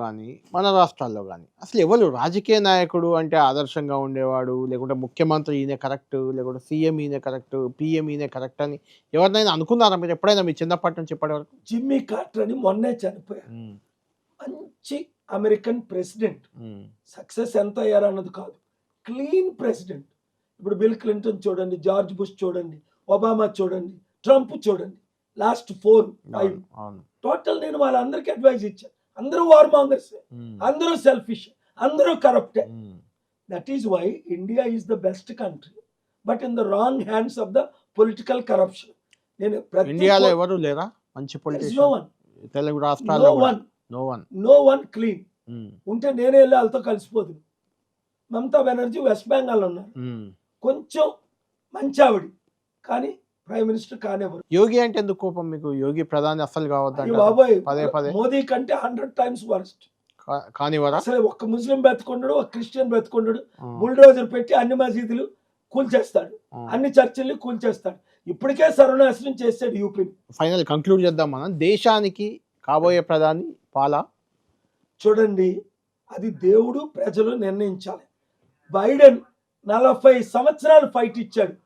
కానీ మన రాష్ట్రాల్లో కానీ. అసలు ఎవరు రాజకీయ నాయకుడు అంటే ఆదర్శంగా ఉండేవాడు? లేకుంటే ముఖ్యమంత్రి ఈయన కరెక్ట్? లేకుంటే సీఎం ఈయన కరెక్ట్? పిఎం ఈయన కరెక్ట్ అని ఎవరినైనా అనుకున్నారా మీరు? ఎప్పుడైనా మీ చిన్నప్పటి నుంచి ఇప్పటి వరకు? జిమ్మీ కార్టర్ అని మొన్నే చనిపోయారు మంచి అమెరికన్ ప్రెసిడెంట్. సక్సెస్ ఎంత అయ్యారు అన్నది కాదు. Clean president. ఇప్పుడు బిల్ క్లింటన్ చూడండి జార్జ్ బుష్ చూడండి ఒబామా చూడండి ట్రంప్ చూడండి. Last four five. టోటల్ నేను వాళ్ళందరికీ అడ్వైజ్ ఇచ్చాను. అందరూ వార్ మాంగర్స్ ఉమ్, అందరూ సెల్ఫిష్ అందరూ కరప్టే that is why India is the best country but in the wrong hands of the political corruption నేను ఇండియాలో ఎవరు లేరా? మంచి పొలిటీషియన్ తెలుగు నో రాష్ట్రాల్లో one no one no one clean ఉంటే నేనే వెళ్ళి వాళ్ళతో కలిసిపోతుంది మమతా బెనర్జీ వెస్ట్ బెంగాల్ ఉన్నారు. కొంచెం మంచి ఆవిడ కానీ ప్రైమ్ మినిస్టర్ కానివ్వరు. యోగి అంటే ఎందుకు కోపం మీకు? యోగి ప్రధాని అస్సలు అయ్యో కావద్దంట బాబోయ్ పదే పదే. మోదీ కంటే హండ్రెడ్ టైమ్స్ వర్స్ట్. కానివ్వరా? అసలు ఒక్క ముస్లిం బతుకుండడు ఒక క్రిస్టియన్ బతుకుండడు ఆ, బుల్డోజర్ పెట్టి అన్ని మసీదులు కూల్చేస్తాడు. అన్ని చర్చిల్ని కూల్చేస్తాడు. ఇప్పటికే సర్వనాశనం చేస్తాడు యూపీని. ఫైనల్ కంక్లూడ్ చేద్దాం మనం. దేశానికి కాబోయే ప్రధాని పాల? చూడండి అది దేవుడు ప్రజలు నిర్ణయించాలి. బైడెన్ నలభై సంవత్సరాలు ఫైట్ ఇచ్చాడు.